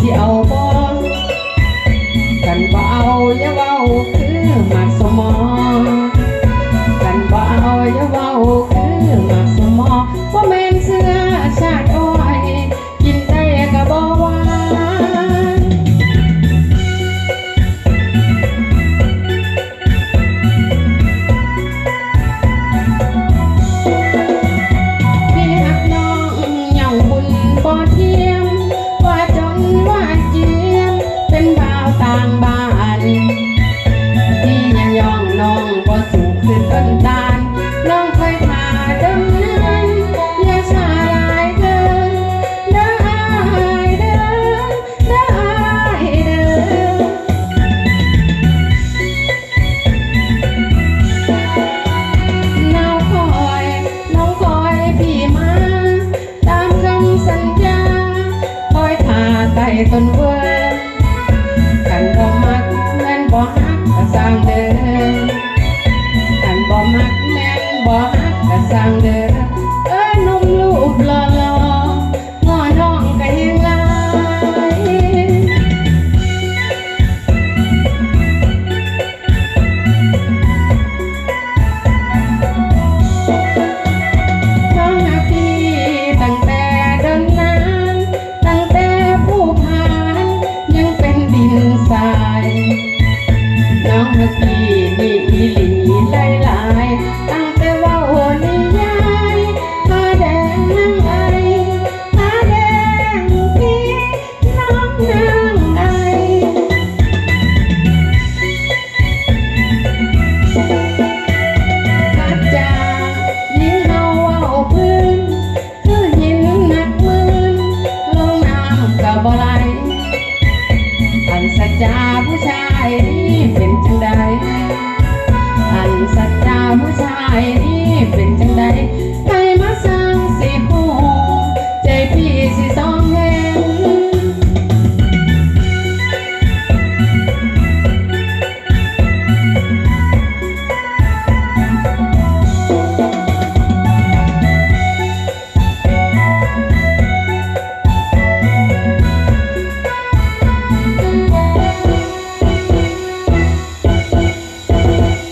Yeah. างบ้านที่ยังยองน้องบ่สูงขึ้นต้นตาลน้องค่อยทาดำเนินอย่าชาลายเดินเด้ออายเด้อเด้ออายเด้อ น้องคอย น้องคอยพี่มา ตามคำสัญญา คอยทาใต้ต้นเว้ I'm dead.